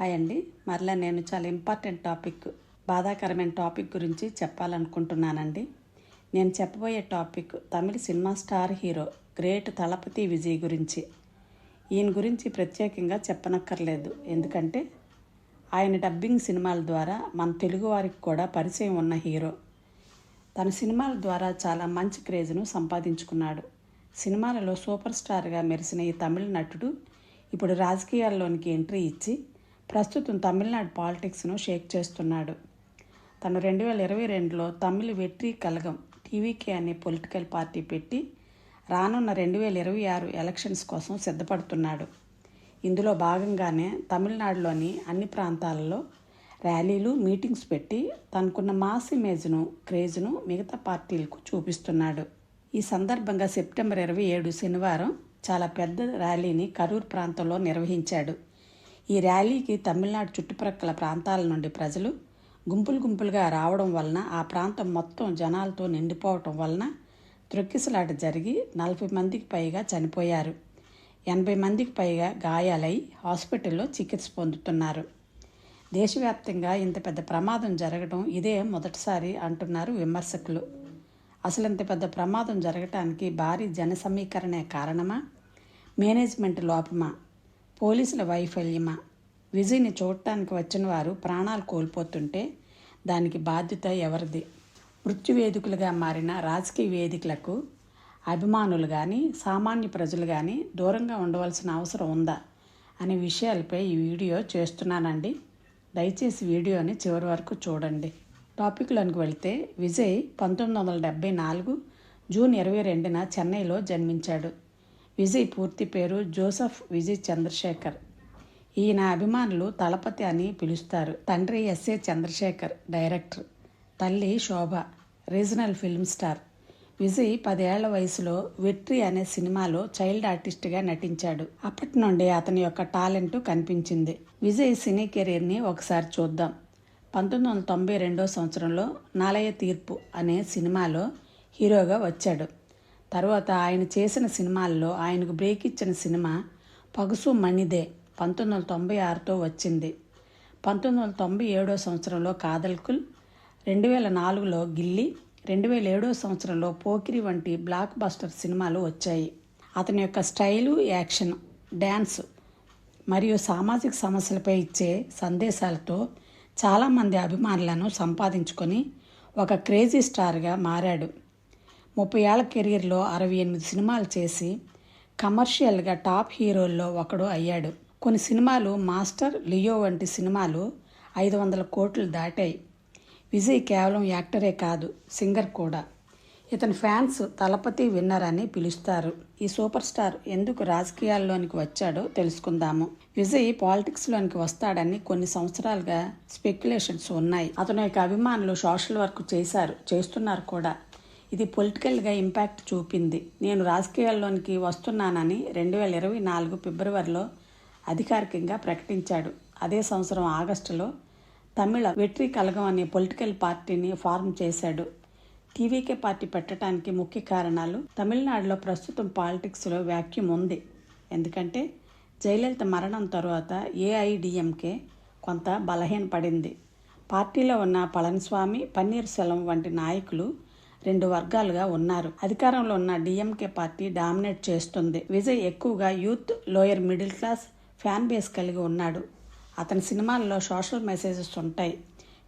Hi అండి. మరలా నేను చాలా ఇంపార్టెంట్ టాపిక్ బాధాకరమైన టాపిక్ గురించి చెప్పాలనుకుంటున్నానండి. నేను చెప్పబోయే topic Tamil cinema star hero great Thalapathy Vijay గురించి. ఈయన గురించి ప్రత్యేకంగా చెప్పనక్కర్లేదు. ఎందుకంటే ఆయన డబ్బింగ్ సినిమాల ద్వారా మన తెలుగు వారికి కూడా పరిచయం ఉన్న హీరో. తన సినిమాల ద్వారా చాలా మంచి క్రేజ్ను సంపాదించుకున్నాడు. సినిమాలలో సూపర్ స్టార్గా మెరిసిన ఈ తమిళ నటుడు ఇప్పుడు రాజకీయాల్లోనికి ఎంట్రీ ఇచ్చి ప్రస్తుతం తమిళనాడు పాలిటిక్స్ను షేక్ చేస్తున్నాడు. తను రెండు వేల ఇరవై రెండులో తమిళ వెట్రి కలగం టీవీకే అనే పొలిటికల్ పార్టీ పెట్టి రానున్న రెండు వేల ఇరవై ఆరు ఎలక్షన్స్ కోసం సిద్ధపడుతున్నాడు. ఇందులో భాగంగానే తమిళనాడులోని అన్ని ప్రాంతాలలో ర్యాలీలు మీటింగ్స్ పెట్టి తనకున్న మాస్ ఇమేజ్ను క్రేజ్ను మిగతా పార్టీలకు చూపిస్తున్నాడు. ఈ సందర్భంగా సెప్టెంబర్ ఇరవై ఏడు శనివారం చాలా పెద్ద ర్యాలీని కరూర్ ప్రాంతంలో నిర్వహించాడు. ఈ ర్యాలీకి తమిళనాడు చుట్టుప్రక్కల ప్రాంతాల నుండి ప్రజలు గుంపులు గుంపులుగా రావడం వలన ఆ ప్రాంతం మొత్తం జనాలతో నిండిపోవటం వలన త్రొక్కిసలాట జరిగి నలభై మందికి పైగా చనిపోయారు. ఎనభై మందికి పైగా గాయాలై హాస్పిటల్లో చికిత్స పొందుతున్నారు. దేశవ్యాప్తంగా ఇంత పెద్ద ప్రమాదం జరగడం ఇదే మొదటిసారి అంటున్నారు విమర్శకులు. అసలు ఇంత పెద్ద ప్రమాదం జరగటానికి భారీ జన సమీకరణే కారణమా? మేనేజ్మెంట్ లోపమా? పోలీసుల వైఫల్యమా? విజయ్ని చూడటానికి వచ్చిన వారు ప్రాణాలు కోల్పోతుంటే దానికి బాధ్యత ఎవరిది? మృత్యు వేదికలుగా మారిన రాజకీయ వేదికలకు అభిమానులు కానీ సామాన్య ప్రజలు కానీ దూరంగా ఉండవలసిన అవసరం ఉందా అనే విషయాలపై ఈ వీడియో చేస్తున్నానండి. దయచేసి వీడియోని చివరి వరకు చూడండి. టాపిక్లోనికి వెళితే విజయ్ పంతొమ్మిది వందల డెబ్బై నాలుగు జూన్ ఇరవై రెండున చెన్నైలో జన్మించాడు. విజయ్ పూర్తి పేరు జోసఫ్ విజయ్ చంద్రశేఖర్. ఈయన అభిమానులు తలపతి అని పిలుస్తారు. తండ్రి ఎస్ఏ చంద్రశేఖర్ డైరెక్టర్. తల్లి Shoba regional film star. Vijay పదేళ్ళ వయసులో వెట్రి అనే సినిమాలో చైల్డ్ ఆర్టిస్ట్గా నటించాడు. అప్పటి నుండి అతని యొక్క టాలెంట్ కనిపించింది. విజయ్ సినీ కెరీర్ని ఒకసారి చూద్దాం. పంతొమ్మిది వందల తొంభై రెండో సంవత్సరంలో నాలయ తీర్పు అనే సినిమాలో హీరోగా వచ్చాడు. తర్వాత ఆయన చేసిన సినిమాల్లో ఆయనకు బ్రేక్ ఇచ్చిన సినిమా పగుసు మణిదే పంతొమ్మిది వందల తొంభై ఆరుతో వచ్చింది. పంతొమ్మిది వందల తొంభై ఏడో సంవత్సరంలో కాదల్కుల్ రెండు వేల నాలుగులో గిల్లి రెండు వేల ఏడో సంవత్సరంలో పోకిరి వంటి బ్లాక్ బస్టర్ సినిమాలు వచ్చాయి. అతని యొక్క స్టైలు యాక్షన్ డ్యాన్స్ మరియు సామాజిక సమస్యలపై ఇచ్చే సందేశాలతో చాలామంది అభిమానులను సంపాదించుకొని ఒక క్రేజీ స్టార్గా మారాడు. ముప్పై ఏళ్ళ కెరీర్లో అరవై ఎనిమిది సినిమాలు చేసి కమర్షియల్గా టాప్ హీరోల్లో ఒకడు అయ్యాడు. కొన్ని సినిమాలు మాస్టర్ లియో వంటి సినిమాలు ఐదు వందల కోట్లు దాటాయి. విజయ్ కేవలం యాక్టరే కాదు సింగర్ కూడా. ఇతని ఫ్యాన్స్ తలపతి విన్నర్ అని పిలుస్తారు. ఈ సూపర్ స్టార్ ఎందుకు రాజకీయాల్లోనికి వచ్చాడో తెలుసుకుందాము. విజయ్ పాలిటిక్స్లోనికి వస్తాడని కొన్ని సంవత్సరాలుగా స్పెక్యులేషన్స్ ఉన్నాయి. అతని యొక్క అభిమానులు సోషల్ వర్క్ చేశారు చేస్తున్నారు కూడా. ఇది పొలిటికల్గా ఇంపాక్ట్ చూపింది. నేను రాజకీయాల్లోనికి వస్తున్నానని రెండు వేల ఇరవై నాలుగు ఫిబ్రవరిలో అధికారికంగా ప్రకటించాడు. అదే సంవత్సరం ఆగస్టులో తమిళ వెట్రి కలగం అనే పొలిటికల్ పార్టీని ఫార్మ్ చేశాడు. టీవీకే పార్టీ పెట్టడానికి ముఖ్య కారణాలు తమిళనాడులో ప్రస్తుతం పాలిటిక్స్లో వ్యాక్యూమ్ ఉంది. ఎందుకంటే జయలలిత మరణం తరువాత ఏఐడిఎంకే కొంత బలహీనపడింది. పార్టీలో ఉన్న పళనిస్వామి పన్నీర్ సెల్వం వంటి నాయకులు రెండు వర్గాలుగా ఉన్నారు. అధికారంలో ఉన్న డిఎంకే పార్టీ డామినేట్ చేస్తుంది. విజయ్ ఎక్కువగా youth lower middle class fan base కలిగి ఉన్నాడు. అతని సినిమాల్లో సోషల్ మెసేజెస్ ఉంటాయి.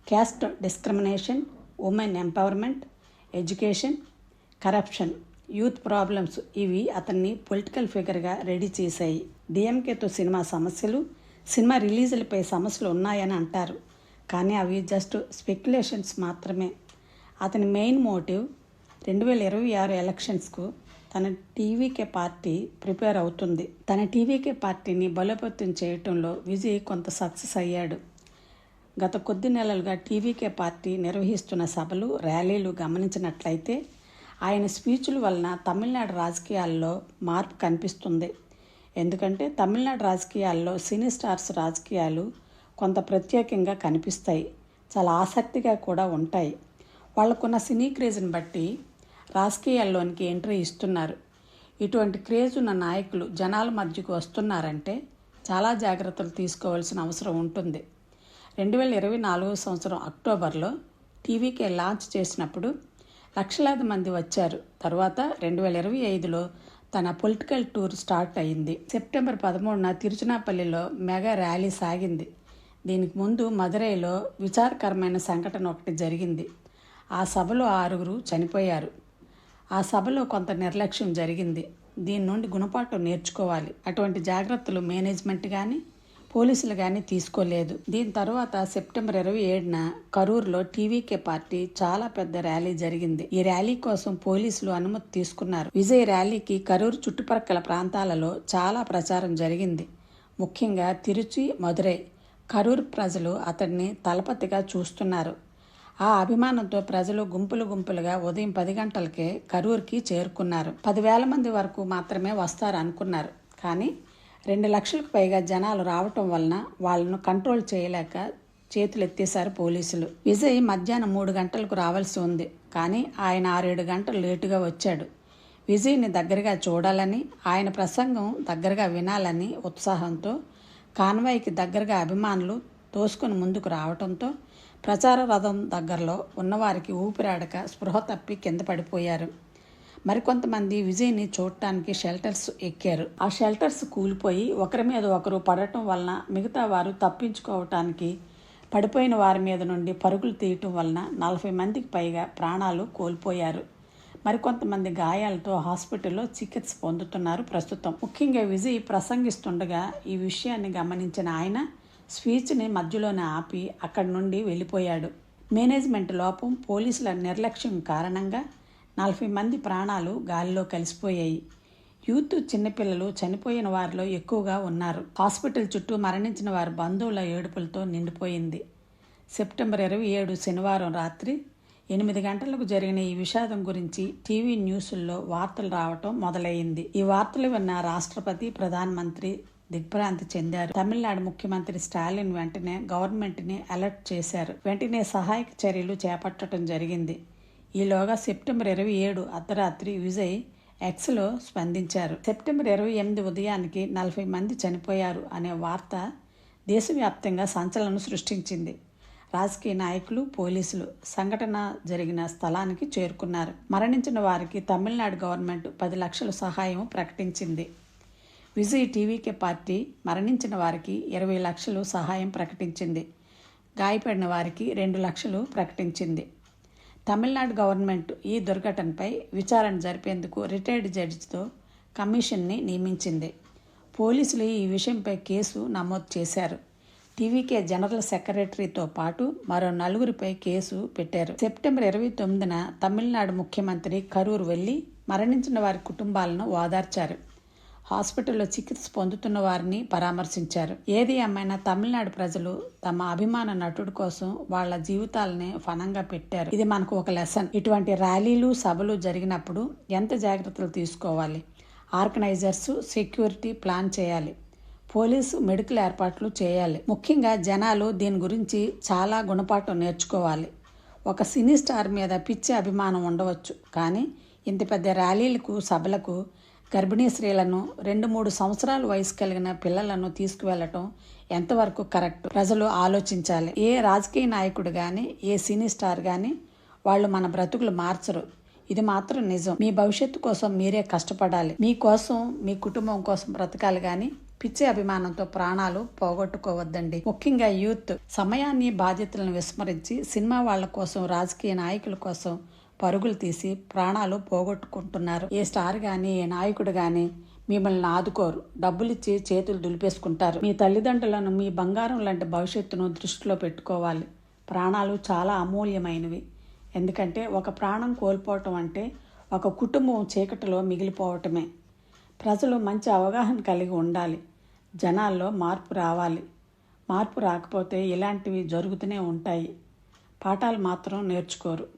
Caste discrimination women empowerment education corruption youth problems ఇవి అతన్ని పొలిటికల్ ఫిగర్గా రెడీ చేశాయి. డిఎంకేతో సినిమా సమస్యలు సినిమా రిలీజులపై సమస్యలు ఉన్నాయని అంటారు. కానీ అవి జస్ట్ స్పెక్యులేషన్స్ మాత్రమే. అతని మెయిన్ మోటివ్ రెండు వేల ఇరవై ఆరు ఎలక్షన్స్కు తన టీవీకే పార్టీ ప్రిపేర్ అవుతుంది. తన టీవీకే పార్టీని బలోపేతం చేయటంలో విజయ్ కొంత సక్సెస్ అయ్యాడు. గత కొద్ది నెలలుగా టీవీకే పార్టీ నిర్వహిస్తున్న సభలు ర్యాలీలు గమనించినట్లయితే ఆయన స్పీచ్ల వలన తమిళనాడు రాజకీయాల్లో మార్పు కనిపిస్తుంది. ఎందుకంటే తమిళనాడు రాజకీయాల్లో సినీ స్టార్స్ రాజకీయాలు కొంత ప్రత్యేకంగా కనిపిస్తాయి. చాలా ఆసక్తిగా కూడా ఉంటాయి. వాళ్ళకున్న సినీ క్రేజ్ని బట్టి రాజకీయాల్లోనికి ఎంట్రీ ఇస్తున్నారు. ఇటువంటి క్రేజ్ ఉన్న నాయకులు జనాల మధ్యకు వస్తున్నారంటే చాలా జాగ్రత్తలు తీసుకోవాల్సిన అవసరం ఉంటుంది. రెండు వేల ఇరవై నాలుగో సంవత్సరం అక్టోబర్లో టీవీకే లాంచ్ చేసినప్పుడు లక్షలాది మంది వచ్చారు. తర్వాత రెండు వేల ఇరవై ఐదులో తన పొలిటికల్ టూర్ స్టార్ట్ అయింది. సెప్టెంబర్ పదమూడున తిరుచునాపల్లిలో మెగా ర్యాలీ సాగింది. దీనికి ముందు మదురైలో విచారకరమైన సంఘటన ఒకటి జరిగింది. ఆ సభలో ఆరుగురు చనిపోయారు. ఆ సభలో కొంత నిర్లక్ష్యం జరిగింది. దీని నుండి గుణపాఠం నేర్చుకోవాలి. అటువంటి జాగ్రత్తలు మేనేజ్మెంట్ కానీ పోలీసులు కానీ తీసుకోలేదు. దీని తర్వాత సెప్టెంబర్ ఇరవై ఏడున కరూర్లో టీవీకే పార్టీ చాలా పెద్ద ర్యాలీ జరిగింది. ఈ ర్యాలీ కోసం పోలీసులు అనుమతి తీసుకున్నారు. విజయ్ ర్యాలీకి కరూరు చుట్టుపక్కల ప్రాంతాలలో చాలా ప్రచారం జరిగింది. ముఖ్యంగా తిరుచి మదురై కరూరు ప్రజలు అతన్ని తలపతిగా చూస్తున్నారు. ఆ అభిమానంతో ప్రజలు గుంపులు గుంపులుగా ఉదయం పది గంటలకే కరూర్కి చేరుకున్నారు. పదివేల మంది వరకు మాత్రమే వస్తారు అనుకున్నారు కానీ రెండు లక్షలకు పైగా జనాలు రావటం వలన వాళ్ళను కంట్రోల్ చేయలేక చేతులెత్తేశారు పోలీసులు. విజయ్ మధ్యాహ్నం మూడు గంటలకు రావాల్సి ఉంది. కానీ ఆయన ఆరేడు గంటలు లేటుగా వచ్చాడు. విజయ్ని దగ్గరగా చూడాలని ఆయన ప్రసంగం దగ్గరగా వినాలని ఉత్సాహంతో కాన్వాయ్కి దగ్గరగా అభిమానులు తోసుకుని ముందుకు రావడంతో ప్రచార రథం దగ్గరలో ఉన్నవారికి ఊపిరాడక స్పృహ తప్పి కింద పడిపోయారు. మరికొంతమంది విజయ్ని చూడటానికి షెల్టర్స్ ఎక్కారు. ఆ షెల్టర్స్ కూలిపోయి ఒకరి మీద ఒకరు పడటం వలన మిగతా వారు తప్పించుకోవటానికి పడిపోయిన వారి మీద నుండి పరుగులు తీయటం వలన నలభై మందికి పైగా ప్రాణాలు కోల్పోయారు. మరికొంతమంది గాయాలతో హాస్పిటల్లో చికిత్స పొందుతున్నారు ప్రస్తుతం. ముఖ్యంగా విజయ్ ప్రసంగిస్తుండగా ఈ విషయాన్ని గమనించిన ఆయన స్పీచ్ని మధ్యలోనే ఆపి అక్కడి నుండి వెళ్ళిపోయాడు. మేనేజ్మెంట్ లోపం పోలీసుల నిర్లక్ష్యం కారణంగా నలభై మంది ప్రాణాలు గాలిలో కలిసిపోయాయి. యూత్ చిన్నపిల్లలు చనిపోయిన వారిలో ఎక్కువగా ఉన్నారు. హాస్పిటల్ చుట్టూ మరణించిన వారి బంధువుల ఏడుపులతో నిండిపోయింది. సెప్టెంబర్ ఇరవై ఏడు శనివారం రాత్రి ఎనిమిది గంటలకు జరిగిన ఈ విషాదం గురించి టీవీ న్యూస్ల్లో వార్తలు రావటం మొదలైంది. ఈ వార్తలు విన్న రాష్ట్రపతి ప్రధానమంత్రి దిగ్భ్రాంతి చెందారు. తమిళనాడు ముఖ్యమంత్రి స్టాలిన్ వెంటనే గవర్నమెంట్ని అలర్ట్ చేశారు. వెంటనే సహాయక చర్యలు చేపట్టడం జరిగింది. ఈలోగా సెప్టెంబర్ ఇరవై ఏడు అర్ధరాత్రి విజయ్ ఎక్స్లో స్పందించారు. సెప్టెంబర్ ఇరవై ఎనిమిది ఉదయానికి నలభై మంది చనిపోయారు అనే వార్త దేశవ్యాప్తంగా సంచలనం సృష్టించింది. రాజకీయ నాయకులు పోలీసులు సంఘటన జరిగిన స్థలానికి చేరుకున్నారు. మరణించిన వారికి తమిళనాడు గవర్నమెంట్ పది లక్షల సహాయం ప్రకటించింది. విజయ్ టీవీకే పార్టీ మరణించిన వారికి ఇరవై లక్షలు సహాయం ప్రకటించింది. గాయపడిన వారికి రెండు లక్షలు ప్రకటించింది. తమిళనాడు గవర్నమెంట్ ఈ దుర్ఘటనపై విచారణ జరిపేందుకు రిటైర్డ్ జడ్జితో కమిషన్ని నియమించింది. పోలీసులు ఈ విషయంపై కేసు నమోదు చేశారు. టీవీకే జనరల్ సెక్రటరీతో పాటు మరో నలుగురిపై కేసు పెట్టారు. సెప్టెంబర్ ఇరవై తొమ్మిదిన తమిళనాడు ముఖ్యమంత్రి కరూర్ వెళ్ళి మరణించిన వారి కుటుంబాలను ఓదార్చారు. హాస్పిటల్లో చికిత్స పొందుతున్న వారిని పరామర్శించారు. ఏది ఏమైనా తమిళనాడు ప్రజలు తమ అభిమాన నటుడు కోసం వాళ్ళ జీవితాలని ఫనంగా పెట్టారు. ఇది మనకు ఒక లెసన్. ఇటువంటి ర్యాలీలు సభలు జరిగినప్పుడు ఎంత జాగ్రత్తలు తీసుకోవాలి? ఆర్గనైజర్స్ సెక్యూరిటీ ప్లాన్ చేయాలి. పోలీసు మెడికల్ ఏర్పాట్లు చేయాలి. ముఖ్యంగా జనాలు దీని గురించి చాలా గుణపాఠం నేర్చుకోవాలి. ఒక సినీ స్టార్ మీద పిచ్చి అభిమానం ఉండవచ్చు. కానీ ఇంత పెద్ద ర్యాలీలకు సభలకు గర్భిణీ స్త్రీలను రెండు మూడు సంవత్సరాల వయసు కలిగిన పిల్లలను తీసుకువెళ్ళటం ఎంతవరకు కరెక్ట్? ప్రజలు ఆలోచించాలి. ఏ రాజకీయ నాయకుడు కానీ ఏ సినీ స్టార్ కానీ వాళ్ళు మన బ్రతుకులు మార్చరు. ఇది మాత్రం నిజం. మీ భవిష్యత్తు కోసం మీరే కష్టపడాలి. మీకోసం మీ కుటుంబం కోసం బ్రతకాలి కానీ పిచ్చి అభిమానంతో ప్రాణాలు పోగొట్టుకోవద్దండి. ముఖ్యంగా యూత్. సమయాన్ని బాధ్యతలను విస్మరించి సినిమా వాళ్ళ కోసం రాజకీయ నాయకుల కోసం పరుగులు తీసి ప్రాణాలు పోగొట్టుకుంటున్నారు. ఏ స్టార్ కానీ ఏ నాయకుడు కానీ మిమ్మల్ని ఆదుకోరు. డబ్బులిచ్చి చేతులు దులిపేసుకుంటారు. మీ తల్లిదండ్రులను మీ బంగారం లాంటి భవిష్యత్తును దృష్టిలో పెట్టుకోవాలి. ప్రాణాలు చాలా అమూల్యమైనవి. ఎందుకంటే ఒక ప్రాణం కోల్పోవటం అంటే ఒక కుటుంబం చీకటిలో మిగిలిపోవటమే. ప్రజలు మంచి అవగాహన కలిగి ఉండాలి. జనాల్లో మార్పు రావాలి. మార్పు రాకపోతే ఇలాంటివి జరుగుతూనే ఉంటాయి. పాఠాలు మాత్రం నేర్చుకోరు.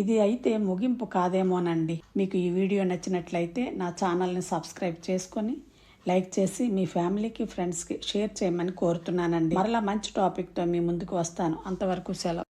ఇది అయితే ముగింపు కాదేమోనండి మీకు ఈ వీడియో నచ్చినట్లయితే నా ఛానల్ని సబ్స్క్రైబ్ చేసుకొని లైక్ చేసి మీ ఫ్యామిలీకి ఫ్రెండ్స్కి షేర్ చేయమని కోరుతున్నానండి. మరలా మంచి టాపిక్తో మీ ముందుకు వస్తాను. అంతవరకు సెలవు.